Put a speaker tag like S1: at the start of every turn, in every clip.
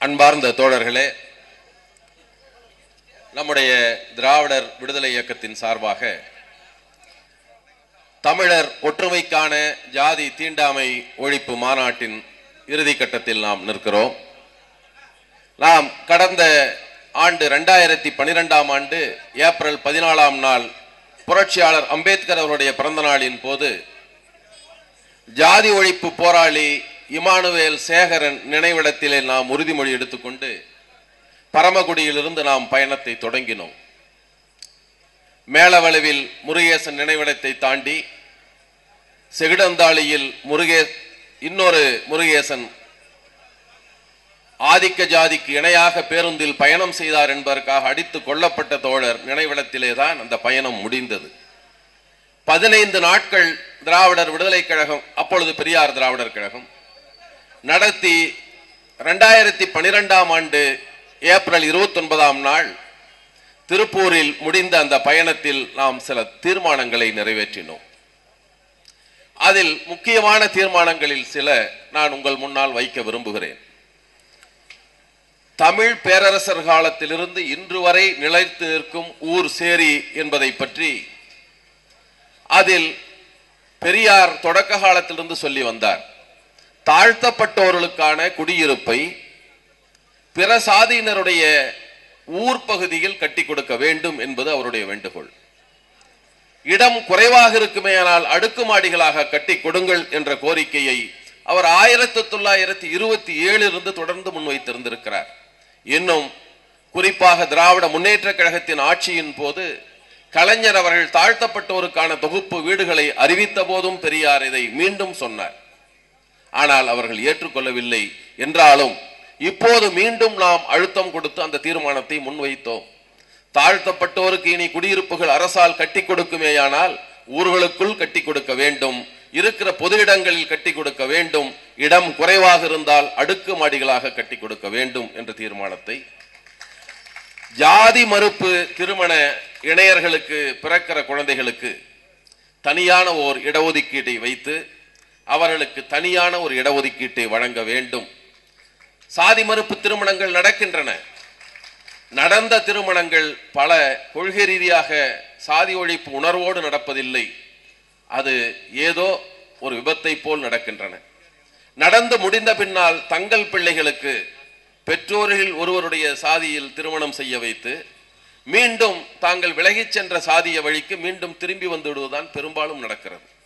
S1: அன்பார்ந்த தோழர்களே நம்முடைய திராவிடர் விடுதலை இயக்கத்தின் சார்பாக தமிழர் ஒற்றுமைக்கான ஜாதி தீண்டாமை ஒழிப்பு மாநாட்டின் இறுதி கட்டத்தில் நாம் நிற்கிறோம். நாம் கடந்த ஆண்டு ரெண்டாயிரத்தி பனிரெண்டாம் ஆண்டு ஏப்ரல் பதினாலாம் நாள் புரட்சியாளர் அம்பேத்கர் அவருடைய பிறந்த நாளின் போது ஜாதி ஒழிப்பு போராளி இமானுவேல் சேகரன் நினைவிடத்திலே நாம் உறுதிமொழி எடுத்துக்கொண்டு பரமக்குடியிலிருந்து நாம் பயணத்தை தொடங்கினோம். மேலவளவில் முருகேசன் நினைவிடத்தை தாண்டி செகிடந்தாளியில் முருகே இன்னொரு முருகேசன் ஆதிக்க ஜாதிக்கு இணையாக பேருந்தில் பயணம் செய்தார் என்பதற்காக அடித்து கொல்லப்பட்ட தோழர் நினைவிடத்திலே தான் அந்த பயணம் முடிந்தது. பதினைந்து நாட்கள் திராவிடர் விடுதலை கழகம் அப்பொழுது பெரியார் திராவிடர் கழகம். நடத்தி ரெண்டாயிரத்தி பனிரெண்டாம் ஆண்டு ஏப்ரல் இருபத்தி ஒன்பதாம் நாள் திருப்பூரில் முடிந்த அந்த பயணத்தில் நாம் சில தீர்மானங்களை நிறைவேற்றினோம். அதில் முக்கியமான தீர்மானங்களில் சில நான் உங்கள் முன்னால் வைக்க விரும்புகிறேன். தமிழ் பேரரசர் காலத்திலிருந்து இன்று வரை நிலைத்து நிற்கும் ஊர் சேரி என்பதை பற்றி அதில் பெரியார் தொடக்க காலத்திலிருந்து சொல்லி வந்தார். தாழ்த்தப்பட்டோர்களுக்கான குடியிருப்பை பிற சாதியினருடைய ஊர் பகுதியில் கட்டி கொடுக்க வேண்டும் என்பது அவருடைய வேண்டுகோள். இடம் குறைவாக இருக்குமேயானால் அடுக்குமாடிகளாக கட்டி கொடுங்கள் என்ற கோரிக்கையை அவர் ஆயிரத்தி தொள்ளாயிரத்தி இருபத்தி ஏழிலிருந்து தொடர்ந்து முன்வைத்திருந்திருக்கிறார். இன்னும் குறிப்பாக திராவிட முன்னேற்ற கழகத்தின் ஆட்சியின் போது கலைஞர் அவர்கள் தாழ்த்தப்பட்டோருக்கான தொகுப்பு வீடுகளை அறிவித்த போதும் பெரியார் இதை மீண்டும் சொன்னார். ஆனால் அவர்கள் ஏற்றுக்கொள்ளவில்லை என்றாலும் இப்போது மீண்டும் நாம் அழுத்தம் கொடுத்து அந்த தீர்மானத்தை முன்வைத்தோம். தாழ்த்தப்பட்டோருக்கு இனி குடியிருப்புகள் அரசால் கட்டி கொடுக்குமேயானால் ஊர்களுக்குள் கட்டி கொடுக்க வேண்டும் இருக்கிற பொது இடங்களில் கட்டி கொடுக்க வேண்டும் இடம் குறைவாக இருந்தால் அடுக்கு மாடிகளாக கட்டி கொடுக்க வேண்டும் என்ற தீர்மானத்தை. ஜாதி மறுப்பு திருமண இணையர்களுக்கு பிறக்கிற குழந்தைகளுக்கு தனியான ஓர் இடஒதுக்கீட்டை வைத்து அவர்களுக்கு தனியான ஒரு இடஒதுக்கீட்டை வழங்க வேண்டும். சாதி மறுப்பு திருமணங்கள் நடக்கின்றன. நடந்த திருமணங்கள் பல கொள்கை ரீதியாக சாதி ஒழிப்பு உணர்வோடு நடப்பதில்லை. அது ஏதோ ஒரு விபத்தை போல் நடக்கின்றன. நடந்து முடிந்த பின்னால் தங்கள் பிள்ளைகளுக்கு பெற்றோர்கள் ஒருவருடைய சாதியில் திருமணம் செய்ய வைத்து மீண்டும் தாங்கள் விலகிச் சென்ற சாதிய வழிக்கு மீண்டும் திரும்பி வந்துவிடுவதுதான் பெரும்பாலும் நடக்கிறது.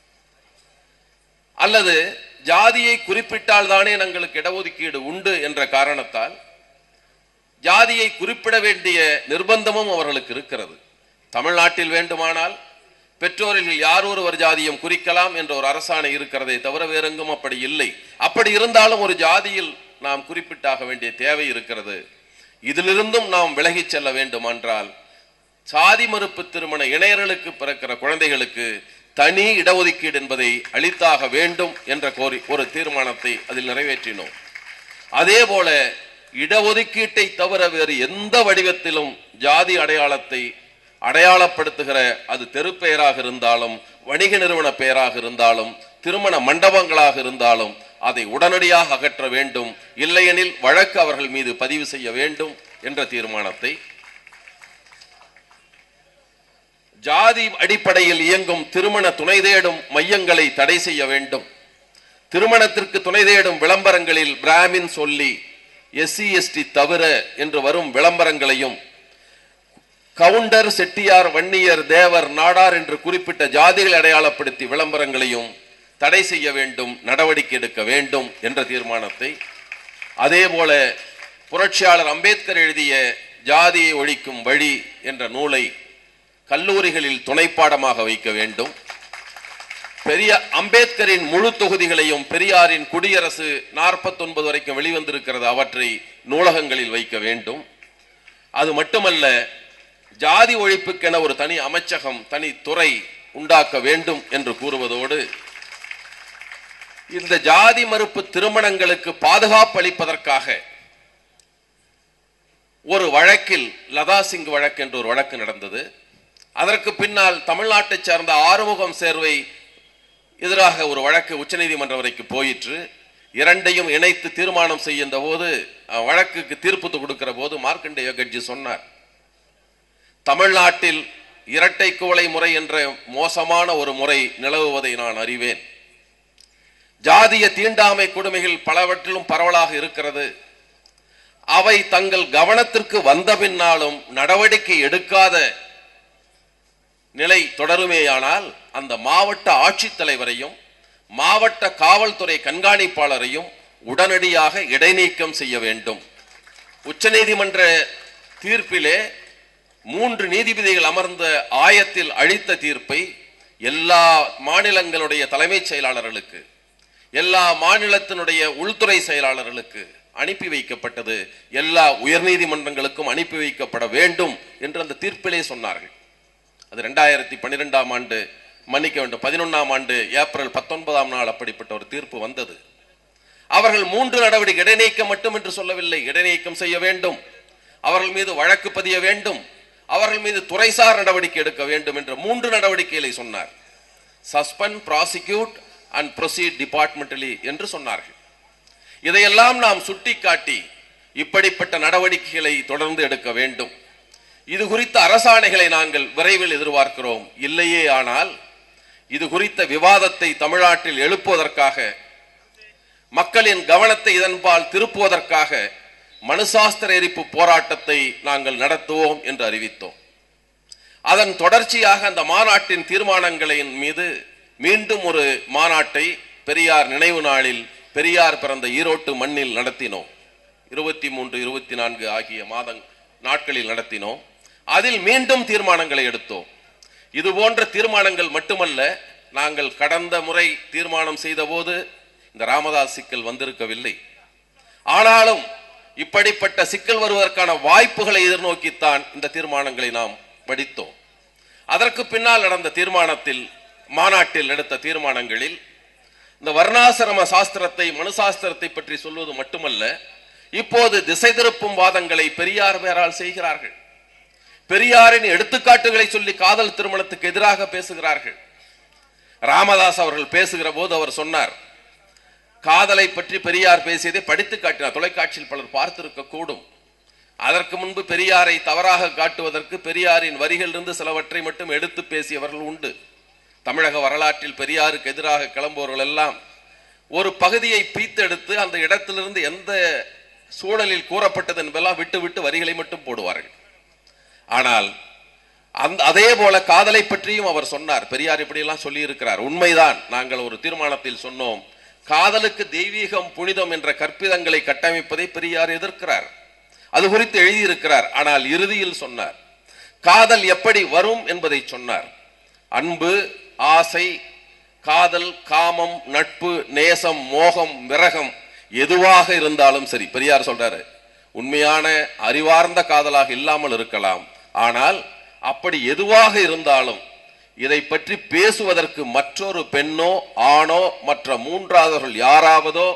S1: அல்லது ஜாதியை குறிப்பிட்டால் தானே எங்களுக்கு இடஒதுக்கீடு உண்டு என்ற காரணத்தால் ஜாதியை குறிப்பிட வேண்டிய நிர்பந்தமும் அவர்களுக்கு இருக்கிறது. தமிழ்நாட்டில் வேண்டுமானால் பெற்றோரில் யார் ஒருவர் ஜாதியம் குறிக்கலாம் என்ற ஒரு அரசாணை இருக்கிறதே தவிர வேறெங்கும் அப்படி இல்லை. அப்படி இருந்தாலும் ஒரு ஜாதியில் நாம் குறிப்பிட்டாக வேண்டிய தேவை இருக்கிறது. இதிலிருந்தும் நாம் விலகிச் செல்ல வேண்டுமென்றால் சாதி மறுப்பு திருமண இணையர்களுக்கு பிறக்கிற குழந்தைகளுக்கு தனி இடஒதுக்கீடு என்பதை அளித்தாக வேண்டும் என்ற கோரி ஒரு தீர்மானத்தை அதில் நிறைவேற்றினோம். அதே போல இடஒதுக்கீட்டை தவிர வேறு எந்த வடிவத்திலும் ஜாதி அடையாளத்தை அடையாளப்படுத்துகிற அது தெருப்பெயராக இருந்தாலும் வணிக நிறுவன பெயராக இருந்தாலும் திருமண மண்டபங்களாக இருந்தாலும் அதை உடனடியாக அகற்ற வேண்டும். இல்லையெனில் வழக்கு அவர்கள் மீது பதிவு செய்ய வேண்டும் என்ற தீர்மானத்தை ஜாதி அடிப்படையில் இயங்கும் திருமண துணை தேடும் மையங்களை தடை செய்ய வேண்டும். திருமணத்திற்கு துணை தேடும் விளம்பரங்களில் பிராமின் சொல்லி எஸ்சி எஸ்டி தவிர என்று வரும் விளம்பரங்களையும் கவுண்டர் செட்டியார் வன்னியர் தேவர் நாடார் என்று குறிப்பிட்ட ஜாதிகளை அடையாளப்படுத்தி விளம்பரங்களையும் தடை செய்ய வேண்டும் நடவடிக்கை எடுக்க வேண்டும் என்ற தீர்மானத்தை. அதே போல புரட்சியாளர் அம்பேத்கர் எழுதிய ஜாதியை ஒழிக்கும் வழி என்ற நூலை கல்லூரிகளில் துணைப்பாடமாக வைக்க வேண்டும். பெரிய அம்பேத்கரின் முழு தொகுதிகளையும் பெரியாரின் குடியரசு 49 வரைக்கும் வெளிவந்திருக்கிறது. அவற்றை நூலகங்களில் வைக்க வேண்டும். அது மட்டுமல்ல ஜாதி ஒழிப்புக்கென ஒரு தனி அமைச்சகம் தனி துறை உண்டாக்க வேண்டும் என்று கூறுவதோடு இந்த ஜாதி மறுப்பு திருமணங்களுக்கு பாதுகாப்பு அளிப்பதற்காக ஒரு வழக்கில் லதா சிங் வழக்கு என்று ஒரு வழக்கு நடந்தது. அதற்கு பின்னால் தமிழ்நாட்டைச் சேர்ந்த ஆறுமுகம் சேர்வை எதிராக ஒரு வழக்கு உச்சநீதிமன்றம் வரைக்கும் போயிற்று. இரண்டையும் இணைத்து தீர்மானம் செய்கின்ற போது வழக்குக்கு தீர்ப்பு கொடுக்கிற போது மார்க்கண்டேய கட்சி சொன்னார். தமிழ்நாட்டில் இரட்டை குவளை முறை என்ற மோசமான ஒரு முறை நிலவுவதை நான் அறிவேன். ஜாதிய தீண்டாமை கொடுமைகள் பலவற்றிலும் பரவலாக இருக்கிறது. அவை தங்கள் கவனத்திற்கு வந்த பின்னாலும் நடவடிக்கை எடுக்காத நிலை தொடருமேயானால் அந்த மாவட்ட ஆட்சித்தலைவரையும் மாவட்ட காவல்துறை கண்காணிப்பாளரையும் உடனடியாக இடைநீக்கம் செய்ய வேண்டும். உச்சநீதிமன்ற தீர்ப்பிலே மூன்று நீதிபதிகள் அமர்ந்த ஆயத்தில் அளித்த தீர்ப்பை எல்லா மாநிலங்களுடைய தலைமைச் செயலாளர்களுக்கு எல்லா மாநிலத்தினுடைய உள்துறை செயலாளர்களுக்கு அனுப்பி வைக்கப்பட்டது. எல்லா உயர்நீதிமன்றங்களுக்கும் அனுப்பி வைக்கப்பட வேண்டும் என்று அந்த தீர்ப்பிலே சொன்னார்கள். அது ரெண்டாயிரத்தி பன்னிரெண்டாம் ஆண்டு மன்னிக்க வேண்டும். பதினொன்றாம் ஆண்டு ஏப்ரல் பத்தொன்பதாம் நாள் அப்படிப்பட்ட ஒரு தீர்ப்பு வந்தது. அவர்கள் மூன்று நடவடிக்கை இடைநீக்கம் மட்டும் என்று சொல்லவில்லை. இடைநீக்கம் செய்ய வேண்டும். அவர்கள் மீது வழக்கு பதிய வேண்டும். அவர்கள் மீது துறைசார் நடவடிக்கை எடுக்க வேண்டும் என்ற மூன்று நடவடிக்கைகளை சொன்னார். Suspend prosecute and proceed departmentally என்று சொன்னார்கள். இதையெல்லாம் நாம் சுட்டிக்காட்டி இப்படிப்பட்ட நடவடிக்கைகளை தொடர்ந்து எடுக்க வேண்டும். இது குறித்த அரசாணைகளை நாங்கள் விரைவில் எதிர்பார்க்கிறோம். இல்லையே ஆனால் இது குறித்த விவாதத்தை தமிழ்நாட்டில் எழுப்புவதற்காக மக்களின் கவனத்தை இதன்பால் திருப்புவதற்காக மனுசாஸ்திர எரிப்பு போராட்டத்தை நாங்கள் நடத்துவோம் என்று அறிவித்தோம். அதன் தொடர்ச்சியாக அந்த மாநாட்டின் தீர்மானங்களின் மீது மீண்டும் ஒரு மாநாட்டை பெரியார் நினைவு நாளில் பெரியார் பிறந்த ஈரோட்டு மண்ணில் நடத்தினோம். இருபத்தி மூன்று இருபத்தி நான்கு ஆகிய மாதங் நாட்களில் நடத்தினோம். அதில் மீண்டும் தீர்மானங்களை எடுத்தோம். இது போன்ற தீர்மானங்கள் மட்டுமல்ல நாங்கள் கடந்த முறை தீர்மானம் செய்தபோது இந்த ராமதாஸ் சிக்கல் வந்திருக்கவில்லை. ஆனாலும் இப்படிப்பட்ட சிக்கல் வருவதற்கான வாய்ப்புகளை எதிர்நோக்கித்தான் இந்த தீர்மானங்களை நாம் படித்தோம் அதற்கு பின்னால் நடந்த தீர்மானத்தில் மாநாட்டில் எடுத்த தீர்மானங்களில் இந்த வர்ணாசிரம சாஸ்திரத்தை மனுசாஸ்திரத்தை பற்றி சொல்வது மட்டுமல்ல இப்போது திசை திருப்பும் வாதங்களை பெரியார் பேரால் செய்கிறார்கள். பெரியாரின் எடுத்துக்காட்டுகளை சொல்லி காதல் திருமணத்துக்கு எதிராக பேசுகிறார்கள். ராமதாஸ் அவர்கள் பேசுகிற போது அவர் சொன்னார் காதலை பற்றி பெரியார் பேசியதை படித்து காட்டினார். தொலைக்காட்சியில் பலர் பார்த்திருக்க கூடும். அதற்கு முன்பு பெரியாரை தவறாக காட்டுவதற்கு பெரியாரின் வரிகளிலிருந்து சிலவற்றை மட்டும் எடுத்து பேசியவர்கள் உண்டு. தமிழக வரலாற்றில் பெரியாருக்கு எதிராக கிளம்புவவர்கள் எல்லாம் ஒரு பகுதியை பீத்தெடுத்து அந்த இடத்திலிருந்து எந்த சூழலில் கூறப்பட்டது என்பதெல்லாம் விட்டு விட்டு வரிகளை மட்டும் போடுவார்கள். ஆனால் அந்த அதே போல காதலை பற்றியும் அவர் சொன்னார். பெரியார் இப்படியெல்லாம் சொல்லி இருக்கிறார் உண்மைதான் நாங்கள் ஒரு தீர்மானத்தில் சொன்னோம். காதலுக்கு தெய்வீகம் புனிதம் என்ற கற்பிதங்களை கட்டமைப்பதை பெரியார் எதிர்க்கிறார். அது குறித்து எழுதியிருக்கிறார். ஆனால் இறுதியில் சொன்னார். காதல் எப்படி வரும் என்பதை சொன்னார். அன்பு ஆசை காதல் காமம் நட்பு நேசம் மோகம் விரகம் எதுவாக இருந்தாலும் சரி பெரியார் சொல்றாரு உண்மையான அறிவார்ந்த காதலாக இல்லாமல் இருக்கலாம். ஆனால் அப்படி எதுவாக இருந்தாலும் இதை பற்றி பேசுவதற்கு மற்றொரு பெண்ணோ ஆணோ மற்ற மூன்றாவதவர்கள் யாராவதோ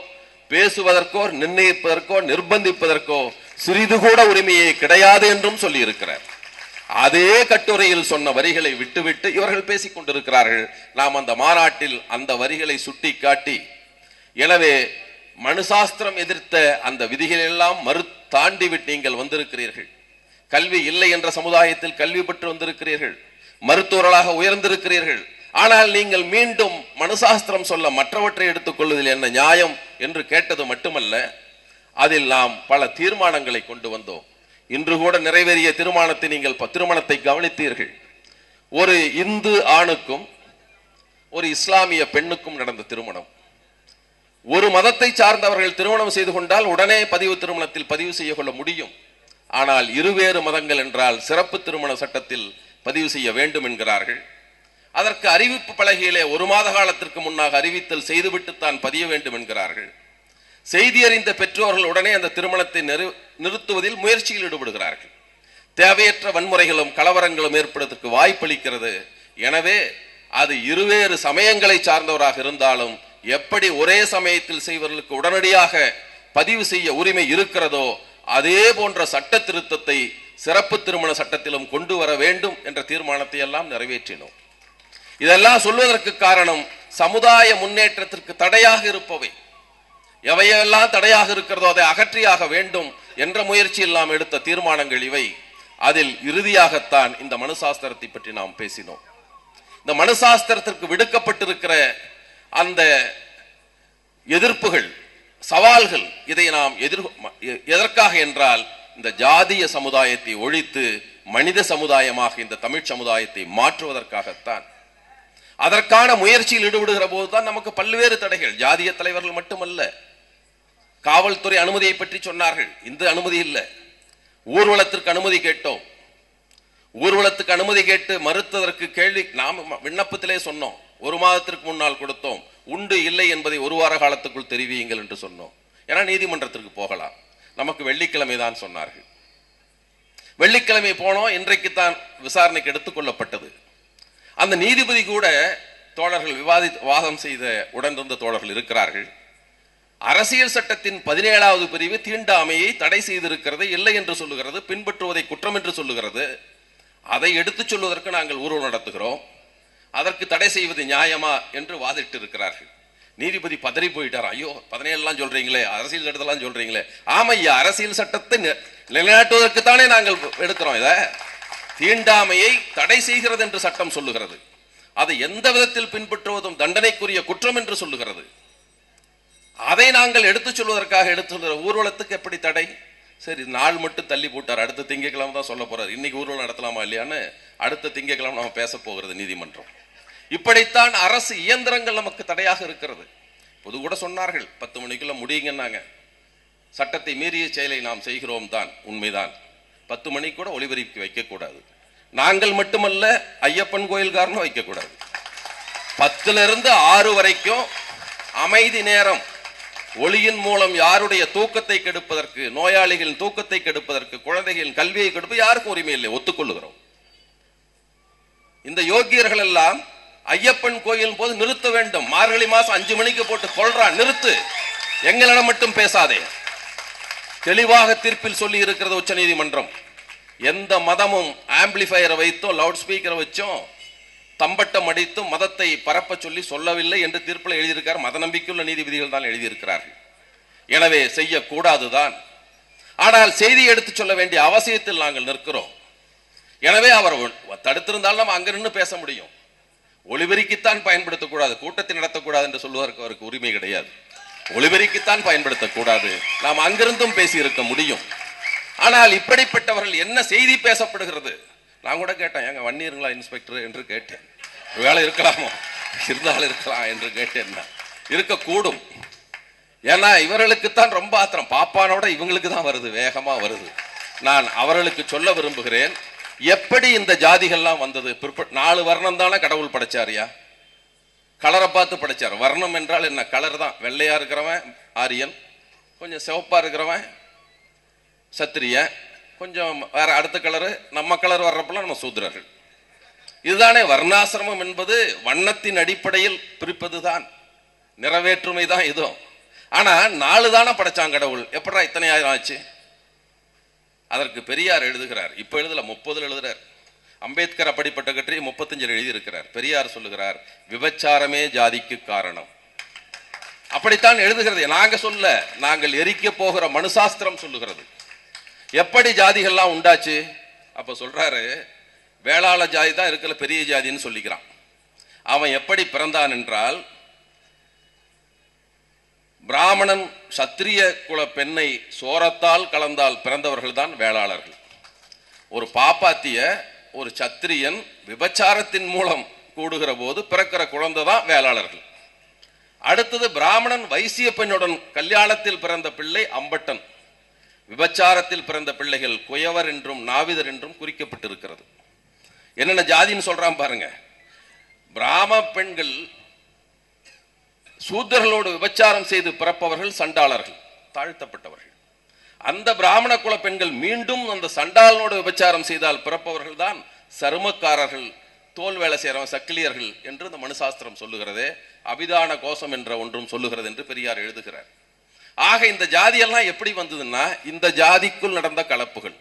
S1: பேசுவதற்கோ நிர்ணயிப்பதற்கோ நிர்பந்திப்பதற்கோ சிறிது கூட உரிமையே கிடையாது என்றும் சொல்லியிருக்கிறார். அதே கட்டுரையில் சொன்ன வரிகளை விட்டுவிட்டு இவர்கள் பேசிக் கொண்டிருக்கிறார்கள். நாம் அந்த மாநாட்டில் அந்த வரிகளை சுட்டி காட்டி எனவே மனுசாஸ்திரம் எதிர்த்த அந்த விதிகளெல்லாம் மறு தாண்டிவிட்டு நீங்கள் வந்திருக்கிறீர்கள். கல்வி இல்லை என்ற சமுதாயத்தில் கல்வி பெற்று வந்திருக்கிறீர்கள் மருத்துவர்களாக உயர்ந்திருக்கிறீர்கள். ஆனால் நீங்கள் மீண்டும் மனுசாஸ்திரம் சொல்ல மற்றவற்றை எடுத்துக் கொள்வதில் என்ன நியாயம் என்று கேட்டது மட்டுமல்ல அதில் நாம் பல தீர்மானங்களை கொண்டு வந்தோம். இன்று கூட நிறைவேறிய தீர்மானத்தை நீங்கள் ப- திருமணத்தை கவனித்தீர்கள். ஒரு இந்து ஆணுக்கும் ஒரு இஸ்லாமிய பெண்ணுக்கும் நடந்த திருமணம். ஒரு மதத்தை சார்ந்தவர்கள் திருமணம் செய்து கொண்டால் உடனே பதிவு திருமணத்தில் பதிவு செய்ய கொள்ள முடியும். ஆனால் இருவேறு மதங்கள் என்றால் சிறப்பு திருமண சட்டத்தில் பதிவு செய்ய வேண்டும் என்கிறார்கள். அதற்கு அறிவிப்பு பலகையிலே ஒரு மாத காலத்திற்கு முன்னாக அறிவித்தல் செய்துவிட்டு தான் பதிய வேண்டும் என்கிறார்கள். செய்தி அறிந்த பெற்றோர்கள் உடனே அந்த திருமணத்தை நிறு- நிறுத்துவதில் முயற்சியில் ஈடுபடுகிறார்கள். தேவையற்ற வன்முறைகளும் கலவரங்களும் ஏற்படுவதற்கு வாய்ப்பளிக்கிறது. எனவே அது இருவேறு சமயங்களை சார்ந்தவராக இருந்தாலும் எப்படி ஒரே சமயத்தில் செய்வர்களுக்கு உடனடியாக பதிவு செய்ய உரிமை இருக்கிறதோ அதே போன்ற சட்ட திருத்தத்தை சிறப்பு திருமண சட்டத்திலும் கொண்டு வர வேண்டும் என்ற தீர்மானத்தை எல்லாம் நிறைவேற்றினோம். இதெல்லாம் சொல்வதற்கு காரணம் சமுதாய முன்னேற்றத்திற்கு தடையாக இருப்பவை. எவையெல்லாம் தடையாக இருக்கிறதோ அதை அகற்றியாக வேண்டும் என்ற முயற்சியில் நாம் எடுத்த தீர்மானங்கள் இவை. அதில் இறுதியாகத்தான் இந்த மனுசாஸ்திரத்தை பற்றி நாம் பேசினோம். இந்த மனுசாஸ்திரத்திற்கு விடுக்கப்பட்டிருக்கிற அந்த எதிர்ப்புகள் சவால்கள் இதை நாம் எதிர் எ- எதற்காக என்றால் இந்த ஜாதிய சமுதாயத்தை ஒழித்து மனித சமுதாயமாக இந்த தமிழ் சமுதாயத்தை மாற்றுவதற்காகத்தான். அதற்கான முயற்சியில் ஈடுபடுகிற போதுதான் நமக்கு பல்வேறு தடைகள். ஜாதிய தலைவர்கள் மட்டுமல்ல காவல்துறை அனுமதியை பற்றி சொன்னார்கள். இந்த அனுமதி இல்லை. ஊர்வலத்திற்கு அனுமதி கேட்டோம். ஊர்வலத்துக்கு அனுமதி கேட்டு மறுத்ததற்கு கேள்வி நாம் விண்ணப்பத்திலே சொன்னோம். ஒரு மாதத்திற்கு முன்னால் கொடுத்தோம். உண்டு இல்லை என்பதை ஒரு வார காலத்துக்குள் தெரிவியுங்கள் என்று சொன்னோம். ஏன்னா நீதிமன்றத்திற்கு போகலாம். நமக்கு வெள்ளிக்கிழமை தான் சொன்னார்கள். வெள்ளிக்கிழமை போனோம் இன்றைக்கு தான் விசாரணைக்கு எடுத்துக்கொள்ளப்பட்டது அந்த நீதிபதி கூட தோழர்கள் விவாதி வாதம் செய்த உடனிருந்த தோழர்கள் இருக்கிறார்கள். அரசியல் சட்டத்தின் பதினேழாவது பிரிவு தீண்டாமையை தடை செய்திருக்கிறது இல்லை என்று சொல்லுகிறது பின்பற்றுவதை குற்றம் என்று சொல்லுகிறது. அதை எடுத்துச் சொல்வதற்கு நாங்கள் ஊர்வலம் நடத்துகிறோம். அதற்கு தடை செய்வது நியாயமா என்று வாதிட்டு இருக்கிறார்கள் நீதிபதி பதறி போயிட்டார். ஐயோ பதினேழுலாம் சொல்றீங்களே அரசியல் சட்டத்தெல்லாம் சொல்றீங்களே. ஆமா ஐயா அரசியல் சட்டத்தை நி- நிலைநாட்டுவதற்கு தானே நாங்கள் எடுக்கிறோம் இதை? தீண்டாமையை தடை செய்கிறது என்று சட்டம் சொல்லுகிறது. அதை எந்த விதத்தில் பின்பற்றுவதும் தண்டனைக்குரிய குற்றம் என்று சொல்லுகிறது. அதை நாங்கள் எடுத்துச் சொல்வதற்காக எடுத்து ஊர்வலத்துக்கு எப்படி தடை? சரி நாள் மட்டும் தள்ளி போட்டார். அடுத்த திங்கக்கிழமை தான் சொல்ல போறார். இன்னைக்கு ஊர்வலம் நடத்தலாமா இல்லையான்னு அடுத்த திங்கக்கிழமை நம்ம பேச போகிறது நீதிமன்றம். இப்படித்தான் அரசு இயந்திரங்கள் நமக்கு தடையாக இருக்கிறது. பொது கூட சொன்னார்கள் பத்து மணிக்குள்ள முடியுங்கன்னாங்க. சட்டத்தை மீறிய செயலை நாம் செய்கிறோம் தான் உண்மைதான். பத்து மணி கூட ஒளிபரப்பி வைக்கக்கூடாது. நாங்கள் மட்டுமல்ல ஐயப்பன் கோயில்காரனும் வைக்கக்கூடாது. பத்துல இருந்து ஆறு வரைக்கும் அமைதி நேரம். ஒளியின் மூலம் யாருடைய தூக்கத்தை கெடுப்பதற்கு நோயாளிகளின் தூக்கத்தை கெடுப்பதற்கு குழந்தைகளின் கல்வியை கெடுப்ப யாருக்கும் உரிமை இல்லை. ஒத்துக்கொள்ளுகிறோம். இந்த யோக்கியர்கள் எல்லாம் ஐயப்பன் கோயில் போது நிறுத்த வேண்டும். மார்கழி மாசம் அஞ்சு மணிக்கு போட்டு கொள்றான் நிறுத்து. எங்களிடம் மட்டும் பேசாதே. தெளிவாக தீர்ப்பில் சொல்லி இருக்கிறது உச்சநீதிமன்றம். எந்த மதமும் ஆம்பிளிஃபயரை வைத்தோ லவுட் ஸ்பீக்கரை வச்சோம் தம்பட்டம் அடித்தும் மதத்தை பரப்ப சொல்லி சொல்லவில்லை என்று தீர்ப்பில் எழுதியிருக்கார் மத நம்பிக்கையுள்ள நீதிபதிகள் தான் எழுதியிருக்கிறார்கள். எனவே செய்யக்கூடாதுதான். ஆனால் செய்தி எடுத்துச் சொல்ல வேண்டிய அவசியத்தில் நாங்கள் நிற்கிறோம். எனவே அவர் தடுத்திருந்தால் நம்ம அங்க நின்று பேச முடியும். ஒளிபெருக்கித்தான் பயன்படுத்தக்கூடாது. கூட்டத்தை நடத்தக்கூடாது என்று சொல்வதற்கு அவருக்கு உரிமை கிடையாது. ஒளிபெருக்கித்தான் பயன்படுத்தக்கூடாது. நாம் அங்கிருந்தும் பேசியிருக்க முடியும். ஆனால் இப்படிப்பட்டவர்கள் என்ன செய்தி பேசப்படுகிறது? நான் கூட கேட்டேன். எங்க வன்னியிருங்களா இன்ஸ்பெக்டர் என்று கேட்டேன். வேலை இருக்கலாமோ. இருந்தால் இருக்கலாம் என்று கேட்டேன். இருக்கக்கூடும். ஏன்னா இவர்களுக்குத்தான் ரொம்ப ஆத்திரம். பாப்பானோட இவங்களுக்கு தான் வருது வேகமாக வருது. நான் அவர்களுக்கு சொல்ல விரும்புகிறேன் எப்படி இந்த ஜாதிகள்லாம் வந்தது? பிற்ப- நாலு வர்ணம் தானே கடவுள் படைச்சாரியா? கலரை பார்த்து படைச்சார். வர்ணம் என்றால் என்ன? கலர் தான். வெள்ளையா இருக்கிறவன் ஆரியன். கொஞ்சம் சிவப்பா இருக்கிறவன் சத்திரியன் கொஞ்சம் வேற அடுத்த கலரு நம்ம கலர் வர்றப்பெல்லாம் நம்ம சூத்திரர்கள் இதுதானே வர்ணாசிரமம் என்பது வண்ணத்தின் அடிப்படையில் பிரிப்பது தான் நிறைவேற்றுமை தான் இதுவும் ஆனா நாலு தானே படைச்சான் கடவுள்? எப்படா இத்தனை ஆயிரம் ஆச்சு? அதற்கு பெரியார் எழுதுகிறார். இப்ப எழுதல முப்பதுல எழுதுறார். அம்பேத்கர் அப்படிப்பட்ட கற்றி முப்பத்தஞ்சில் எழுதியிருக்கிறார். பெரியார் சொல்லுகிறார் விபச்சாரமே ஜாதிக்கு காரணம். அப்படித்தான் எழுதுகிறது. நாங்க சொல்ல நாங்கள் எரிக்க போகிற மனுசாஸ்திரம் சொல்லுகிறது. எப்படி ஜாதிகள்லாம் உண்டாச்சு? அப்ப சொல்றாரு வேளாள ஜாதி தான் இருக்கிற பெரிய ஜாதின்னு சொல்லிக்கிறான். அவன் எப்படி பிறந்தான் என்றால் பிராமணன் சத்திரிய குல பெண்ணை சோரத்தால் கலந்தால் பிறந்தவர்கள் தான் வேளாளர்கள். ஒரு பாப்பாத்திய ஒரு சத்திரியன் விபச்சாரத்தின் மூலம் கூடுகிற போது பிறக்கிற குழந்தை தான் வேளாளர்கள். அடுத்தது பிராமணன் வைசிய பெண்ணுடன் கல்யாணத்தில் பிறந்த பிள்ளை அம்பட்டன். விபச்சாரத்தில் பிறந்த பிள்ளைகள் குயவர் என்றும் நாவிதர் என்றும் குறிக்கப்பட்டிருக்கிறது. என்னென்ன ஜாதின்னு சொல்றான் பாருங்க. பிராம பெண்கள் சூத்திரர்களோடு விபச்சாரம் செய்து பிறப்பவர்கள் சண்டாளர்கள் தாழ்த்தப்பட்டவர்கள். அந்த பிராமண குல பெண்கள் மீண்டும் அந்த சண்டாளனோடு விபச்சாரம் செய்தால் பிறப்பவர்கள் தான் சருமக்காரர்கள் தோல் வேலை செய்கிறவன் சக்கிலியர்கள் என்று இந்த மனுசாஸ்திரம் சொல்லுகிறதே. அபிதான கோஷம் என்ற ஒன்றும் சொல்லுகிறது என்று பெரியார் எழுதுகிறார். ஆக இந்த ஜாதியெல்லாம் எப்படி வந்ததுன்னா இந்த ஜாதிக்குள் நடந்த கலப்புகள்.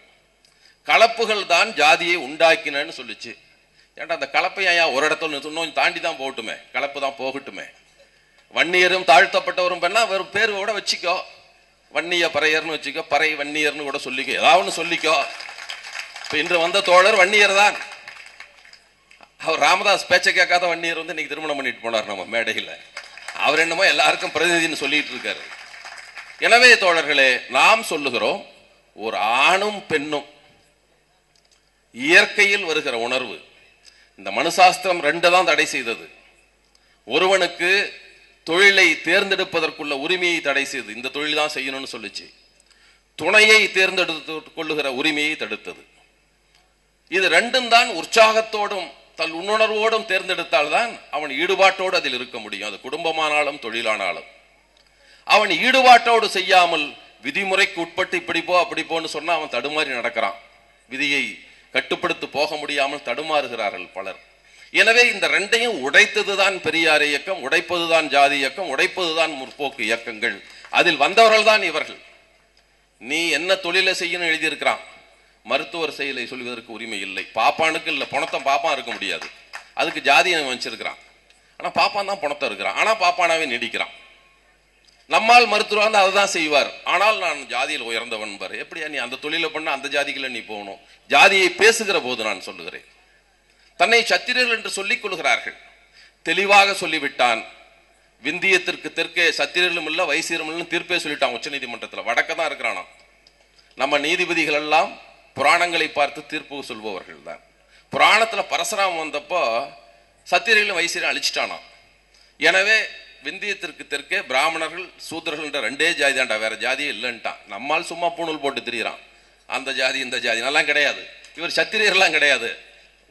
S1: கலப்புகள் தான் ஜாதியை உண்டாக்கினன்னு சொல்லிச்சு. ஏன்டா அந்த கலப்பை ஏன் ஒரு இடத்துல நிறுத்தணும்? இன்னும் தாண்டி தான் போகட்டுமே? கலப்பு தான் போகட்டுமே. வன்னியரும் தாழ்த்தப்பட்டவரும் பண்ணா வெறும் பேர் கூட வச்சுக்கோ. வன்னிய பறையர்னு வச்சுக்கோ பறை வன்னியர்னு கூட சொல்லிக்கோ. ஏதாவது ஒன்று சொல்லிக்கோ. இப்போ இன்று வந்த தோழர் வன்னியர் தான். அவர் ராமதாஸ் பேச்சை கேட்காத வன்னியர் வந்து இன்னைக்கு திருமணம் பண்ணிட்டு போனார் நம்ம மேடையில். அவர் என்னமோ எல்லாருக்கும் பிரதிநிதின்னு சொல்லிட்டு இருக்காரு. எனவே தோழர்களே நாம் சொல்லுகிறோம் ஒரு ஆணும் பெண்ணும் இயற்கையில் வருகிற உணர்வு. இந்த மனுசாஸ்திரம் ரெண்டு தான் தடை செய்தது. ஒருவனுக்கு தொழிலை தேர்ந்தெடுப்பதற்குள்ள உரிமையை தடை செய்தது இந்த தொழில் தான் செய்யணும்னு சொல்லிச்சு. துணையை தேர்ந்தெடுத்து கொள்ளுகிற உரிமையை தடுத்தது. இது ரெண்டும் தான் உற்சாகத்தோடும் தன் உணர்வோடும் தேர்ந்தெடுத்தால்தான் அவன் ஈடுபாட்டோடு அதில் இருக்க முடியும். அது குடும்பமானாலும் தொழிலானாலும். அவன் ஈடுபாட்டோடு செய்யாமல் விதிமுறைக்கு உட்பட்டு இப்படி போ அப்படி போன்னு சொன்னா அவன் தடுமாறி நடக்கிறான். விதியை கட்டுப்படுத்தி போக முடியாமல் தடுமாறுகிறார்கள் பலர். எனவே இந்த ரெண்டையும் உடைத்ததுதான் பெரியார் இயக்கம் உடைப்பதுதான் ஜாதி இயக்கம் உடைப்பதுதான் முற்போக்கு இயக்கங்கள். அதில் வந்தவர்கள் தான் இவர்கள். நீ என்ன தொழிலை செய்யணும் எழுதியிருக்கிறான். மருத்துவர் செயலை சொல்வதற்கு உரிமை இல்லை. பாப்பானுக்கு இல்லை. பணத்தை பாப்பான் இருக்க முடியாது. அதுக்கு ஜாதியை வச்சிருக்கிறான் ஆனால் பாப்பான் தான் பணத்தை இருக்கிறான் ஆனால் பாப்பானாவே நீடிக்கிறான். நம்மால் மருத்துவர் வந்து அதை தான் செய்வார். ஆனால் நான் ஜாதியில் உயர்ந்தவன் பார் எப்படியா நீ அந்த தொழிலை பண்ண அந்த ஜாதிக்குள்ள நீ போகணும்? ஜாதியை பேசுகிற போது நான் சொல்லுகிறேன். தன்னை சத்திரியர்கள் என்று சொல்லிக் கொள்கிறார்கள். தெளிவாக சொல்லிவிட்டான். விந்தியத்திற்கு தெற்கே சத்திரியர்களும் இல்லை வைசியரும் இல்லை தீர்ப்பே சொல்லிட்டான் உச்ச நீதிமன்றத்தில் வடக்க தான் இருக்கிறானா நம்ம நீதிபதிகள் எல்லாம் புராணங்களை பார்த்து தீர்ப்பு சொல்பவர்கள் தான். புராணத்துல பரசுராம் வந்தப்போ சத்திரியர்களும் வைசியரும் அழிச்சிட்டானா எனவே விந்தியத்திற்கு தெற்கே பிராமணர்கள் சூத்திரர்கள்ன்ற ரெண்டே ஜாதி தான்டா வேற ஜாதியே இல்லைன்ட்டான். நம்மால் சும்மா பூணூல் போட்டு திரியிறான். அந்த ஜாதி இந்த ஜாதி எல்லாம் கிடையாது. இவர் சத்திரியர்லாம் கிடையாது.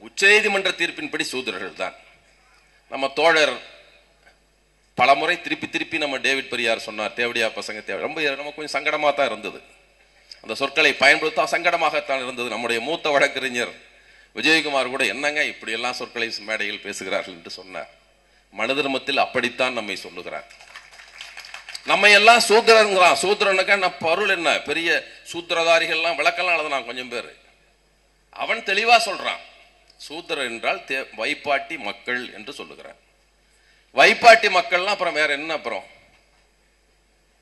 S1: உச்சநீதிமன்ற தீர்ப்பின்படி சூத்திரர்கள் தான் நம்ம தோழர் பலமுறை திருப்பி திருப்பி நம்ம டேவிட் பெரியார் சொன்னார் தேவடியா பசங்க தேவை ரொம்ப நம்ம கொஞ்சம் சங்கடமாக தான் இருந்தது. அந்த சொற்களை பயன்படுத்த சங்கடமாகத்தான் இருந்தது. நம்முடைய மூத்த வழக்கறிஞர் விஜயகுமார் கூட என்னங்க இப்படியெல்லாம் சொற்களை மேடையில் பேசுகிறார்கள்? என்று சொன்னார். மனதர்மத்தில் அப்படித்தான் நம்மை சொல்லுகிறார். நம்ம எல்லாம் சூத்திரங்கிறான் சூத்திரனுக்கு என்ன பொருள் என்ன? பெரிய சூத்திரதாரிகள்லாம் விளக்கெல்லாம் எழுதுனான் கொஞ்சம் பேர். அவன் தெளிவா சொல்றான். சூத்திரர் என்றால் தே- வைப்பாட்டி மக்கள் என்று சொல்லுகிறான் வைப்பாட்டி மக்கள்லாம் அப்புறம் வேற என்ன அப்புறம்?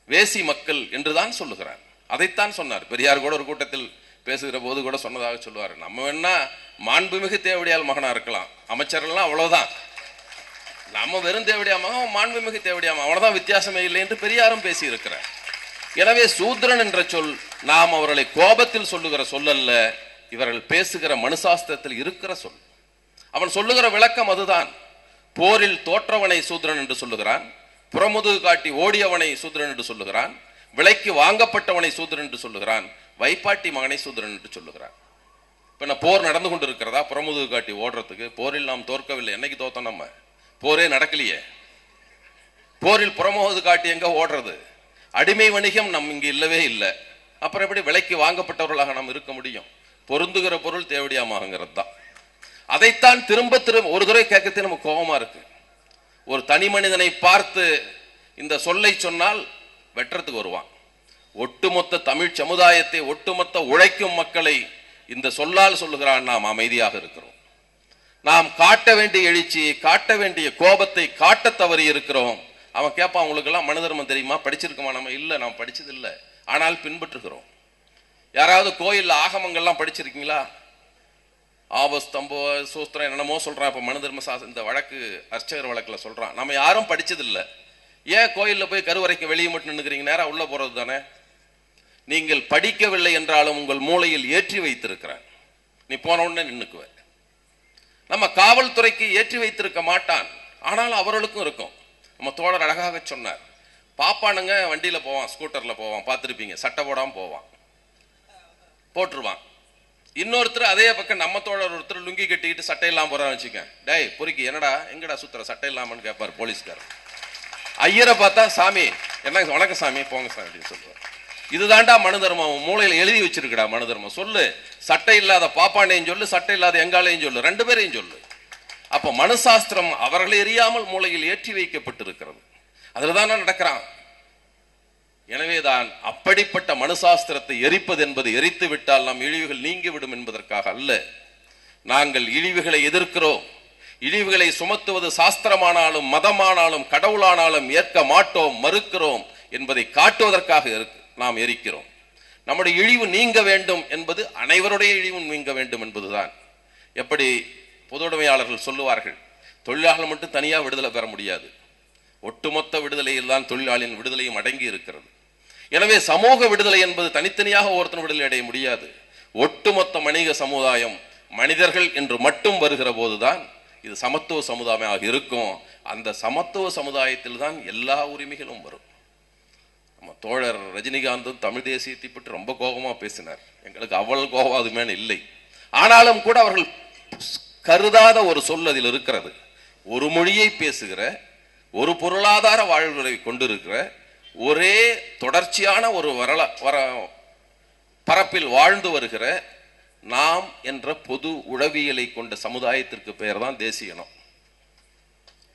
S1: வேசி மக்கள் என்றுதான் சொல்லுகிறான் அதைத்தான் சொன்னார். பெரியார் கூட ஒரு கூட்டத்தில் பேசுகிற போது கூட சொன்னதாக சொல்லுவார். நம்ம வேணா மாண்புமிகு தேவடியால் மகனா இருக்கலாம். அமைச்சர்கள்லாம் அவ்வளோதான் நம்ம வெறும் தேவடியா அவன் மாண்புமிகு தேவடியாமா அவ்வளவுதான் வித்தியாசமே இல்லை என்று பெரியாரும் பேசியிருக்கிறார். எனவே சூத்ரன் என்ற சொல் நாம் அவர்களை கோபத்தில் சொல்லுகிற சொல்லல்ல இவர்கள் பேசுகிற மனுசாஸ்திரத்தில் இருக்கிற சொல். அவன் சொல்லுகிற விளக்கம் அதுதான். போரில் தோற்றவனை சூத்திரன் என்று சொல்லுகிறான் புறமுதுகு காட்டி ஓடியவனை சூத்ரன் என்று சொல்லுகிறான் விலைக்கு வாங்கப்பட்டவனை சூத்ரன் என்று சொல்லுகிறான் வைப்பாட்டி மகனை சூத்ரன் என்று சொல்லுகிறான். இப்போ நான் போர் நடந்து கொண்டு இருக்கிறதா புறமுதுகு காட்டி ஓடுறதுக்கு போரில் நாம் தோற்கவில்லை என்னைக்கு தோத்தோம் நம்ம? போரே நடக்கலையே. போரில் புறமுது காட்டி எங்க ஓடுறது? அடிமை வணிகம் நம் இங்கு இல்லவே இல்லை. அப்புறம் எப்படி விலைக்கு வாங்கப்பட்டவர்களாக நாம் இருக்க முடியும்? பொருந்துகிற பொருள் தேவடியாமாங்கிறது தான் அதைத்தான் திரும்ப திரும்ப ஒரு தடவை கேட்கறது நமக்கு கோபமா இருக்கு. ஒரு தனி மனிதனை பார்த்து இந்த சொல்லை சொன்னால் வெட்டுறதுக்கு வருவான். ஒட்டுமொத்த தமிழ் சமுதாயத்தை ஒட்டுமொத்த உழைக்கும் மக்களை இந்த சொல்லால் சொல்லுகிறான் நாம் அமைதியாக இருக்கிறோம். நாம் காட்ட வேண்டிய எழுச்சியை காட்ட வேண்டிய கோபத்தை காட்ட தவறி இருக்கிறோம். அவன் கேட்பான் உங்களுக்கு எல்லாம் மனு தர்மம் தெரியுமா? படிச்சிருக்குமா நம்ம? இல்லை நாம் படிச்சது இல்லை ஆனால் பின்பற்றுகிறோம். யாராவது கோயிலில் ஆகமங்கள்லாம் படிச்சிருக்கீங்களா? ஆபஸ்தம்போ சூஸ்திரம் என்னென்னமோ சொல்கிறான் இப்போ மனு தர்ம இந்த வழக்கு அர்ச்சகர் வழக்கில் சொல்கிறான் நம்ம யாரும் படித்ததில்லை ஏன் கோயிலில் போய் கருவறைக்கு வெளியே மட்டும் நின்றுக்கிறீங்க நேராக உள்ளே போகிறது தானே? நீங்கள் படிக்கவில்லை என்றாலும் உங்கள் மூளையில் ஏற்றி வைத்திருக்கிறேன். நீ போன உடனே நின்றுக்குவேன் நம்ம காவல்துறைக்கு ஏற்றி வைத்திருக்க மாட்டான். ஆனால் அவர்களுக்கும் இருக்கும். நம்ம தோழர் அழகாக சொன்னார். பாப்பானுங்க வண்டியில போவான் ஸ்கூட்டர்ல போவான் பார்த்துருப்பீங்க. சட்டை போடாமல் போவான். போட்டுருவான். இன்னொருத்தர் அதே பக்கம் நம்ம தோழர் ஒருத்தர் லுங்கி கட்டிக்கிட்டு சட்டை இல்லாமல் போறான்னு வச்சுக்க டேய் பொறுக்கி என்னடா எங்கடா சுத்துற? சட்டை இல்லாமன்னு கேட்பார் போலீஸ்காரர். ஐயரை பார்த்தா சாமி என்ன வணக்கம் சாமி போங்க சாமி அப்படின்னு சொல்லுவார். இதுதான்டா மனு தர்மம். மூளையில் எழுதி வச்சிருக்கடா மனு தர்மம். சொல்லு. சட்டை இல்லாத பாப்பாண்டையும் சொல்லு சட்டை இல்லாத எங்காலையும் சொல்லு ரெண்டு பேரையும் சொல்லு. அப்ப மனுசாஸ்திரம் அவர்களை எறியாமல் மூளையில் ஏற்றி வைக்கப்பட்டிருக்கிறது. அதுலதான் நடக்கிறான்? எனவேதான் அப்படிப்பட்ட மனுசாஸ்திரத்தை எரிப்பது என்பது எரித்து விட்டால் நம் இழிவுகள் நீங்கிவிடும் என்பதற்காக அல்ல. நாங்கள் இழிவுகளை எதிர்க்கிறோம். இழிவுகளை சுமத்துவது சாஸ்திரமானாலும் மதமானாலும் கடவுளானாலும் ஏற்க மாட்டோம் மறுக்கிறோம் என்பதை காட்டுவதற்காக இருக்கு- நாம் எரிக்கிறோம். நம்முடைய இழிவு நீங்க வேண்டும் என்பது அனைவருடைய இழிவும் நீங்க வேண்டும் என்பதுதான். எப்படி பொதுவுடைமையாளர்கள் சொல்லுவார்கள் தொழிலாளர்கள் மட்டும் தனியாக விடுதலை பெற முடியாது. ஒட்டுமொத்த விடுதலையில் தான் தொழிலாளியின் விடுதலையும் அடங்கி இருக்கிறது. எனவே சமூக விடுதலை என்பது தனித்தனியாக ஒருத்தன் விடுதலை அடைய முடியாது. ஒட்டுமொத்த மனித சமுதாயம் மனிதர்கள் என்று மட்டும் வருகிற போதுதான் இது சமத்துவ சமுதாயமாக இருக்கும். அந்த சமத்துவ சமுதாயத்தில் தான் எல்லா உரிமைகளும் வரும். நம்ம தோழர் ரஜினிகாந்தும் தமிழ் தேசியத்தை பற்றி ரொம்ப கோபமா பேசினார். எங்களுக்கு அவ்வளவு கோபம் அது இல்லை. ஆனாலும் கூட அவர்கள் கருதாத ஒரு சொல் அதில் இருக்கிறது. ஒரு மொழியை பேசுகிற ஒரு பொருளாதார வாழ்வுகளை கொண்டிருக்கிற ஒரே தொடர்ச்சியான ஒரு வரல வர பரப்பில் வாழ்ந்து வருகிற நாம் என்ற பொது உளவியலை கொண்ட சமுதாயத்திற்கு பெயர் தான் தேசியனம்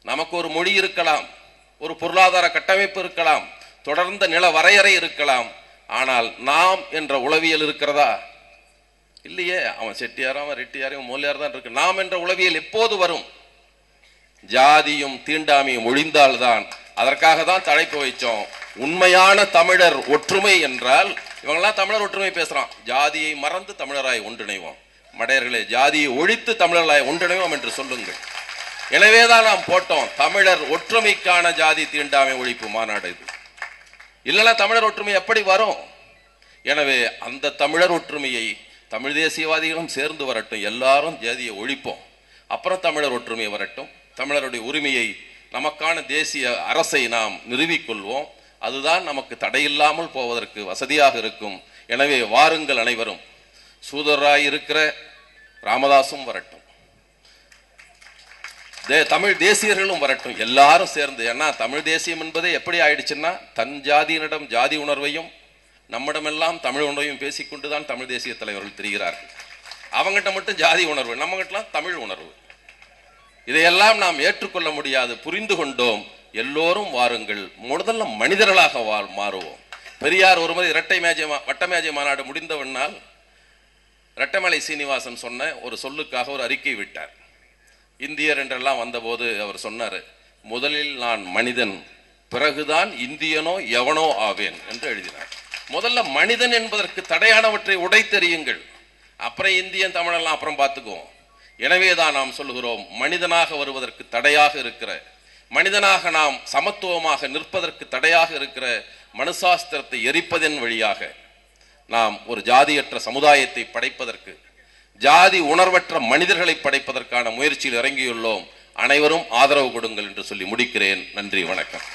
S1: நமக்கு ஒரு மொழி இருக்கலாம் ஒரு பொருளாதார கட்டமைப்பு இருக்கலாம் தொடர்ந்த நில வரையறை இருக்கலாம். ஆனால் நாம் என்ற உளவியல் இருக்கிறதா? இல்லையே. அவன் செட்டியாரும் அவன் ரெட்டியாரும் மூலியார் தான் இருக்கு. நாம் என்ற உளவியல் எப்போது வரும்? ஜாதியும் தீண்டாமையும் ஒழிந்தால்தான். அதற்காக தான் தலைப்பு வைச்சோம் உண்மையான தமிழர் ஒற்றுமை என்றால் இவங்கெல்லாம் தமிழர் ஒற்றுமை பேசுறான். ஜாதியை மறந்து தமிழராய் ஒன்றிணைவோம். மடையர்களே ஜாதியை ஒழித்து தமிழர்களாய் ஒன்றிணைவோம் என்று சொல்லுங்கள். எனவேதான் நாம் போட்டோம் தமிழர் ஒற்றுமைக்கான ஜாதி தீண்டாமை ஒழிப்பு மாநாடு இது. இல்லைன்னா தமிழர் ஒற்றுமை எப்படி வரும்? எனவே அந்த தமிழர் ஒற்றுமையை தமிழ் தேசியவாதிகளும் சேர்ந்து வரட்டும் எல்லாரும் ஜாதியை ஒழிப்போம். அப்புறம் தமிழர் ஒற்றுமை வரட்டும். தமிழருடைய உரிமையை நமக்கான தேசிய அரசை நாம் நிறுவிக்கொள்வோம் அதுதான் நமக்கு தடையில்லாமல் போவதற்கு வசதியாக இருக்கும். எனவே வாருங்கள் அனைவரும். சூதராய் இருக்கிற ராமதாசும் வரட்டும். தமிழ் தேசியர்களும் வரட்டும். எல்லாரும் சேர்ந்து. ஏன்னா தமிழ் தேசியம் என்பதே எப்படி ஆயிடுச்சுன்னா தன் ஜாதியினிடம் ஜாதி உணர்வையும் நம்மிடமெல்லாம் தமிழ் உணர்வையும் பேசிக்கொண்டுதான் தமிழ் தேசிய தலைவர்கள் தெரிகிறார்கள். அவங்ககிட்ட மட்டும் ஜாதி உணர்வு நம்மகிட்டலாம் தமிழ் உணர்வு. இதையெல்லாம் நாம் ஏற்றுக்கொள்ள முடியாது புரிந்து கொண்டோம். எல்லோரும் வாருங்கள். முதல்ல மனிதர்களாக வா மாறுவோம். பெரியார் ஒருமுறை இரட்டை மேஜை மா- வட்ட மேஜை மாநாடு முடிந்தவண்ணால் இரட்டைமலை சீனிவாசன் சொன்ன ஒரு சொல்லுக்காக ஒரு அறிக்கை விட்டார். இந்தியர் என்றெல்லாம் வந்தபோது அவர் சொன்னார் முதலில் நான் மனிதன் பிறகுதான் இந்தியனோ எவனோ ஆவேன் என்று எழுதினார். முதல்ல மனிதன் என்பதற்கு தடையானவற்றை உடைத்தெறியுங்கள். அப்புறம் இந்தியன் தமிழெல்லாம் அப்புறம் பார்த்துக்குவோம். எனவே தான் நாம் சொல்லுகிறோம் மனிதனாக வருவதற்கு தடையாக இருக்கிற மனிதனாக நாம் சமத்துவமாக நிற்பதற்கு தடையாக இருக்கிற மனுசாஸ்திரத்தை எரிப்பதன் வழியாக நாம் ஒரு ஜாதியற்ற சமுதாயத்தை படைப்பதற்கு ஜாதி உணர்வற்ற மனிதர்களை படைப்பதற்கான முயற்சியில் இறங்கியுள்ளோம். அனைவரும் ஆதரவு கொடுங்கள் என்று சொல்லி முடிக்கிறேன். நன்றி வணக்கம்.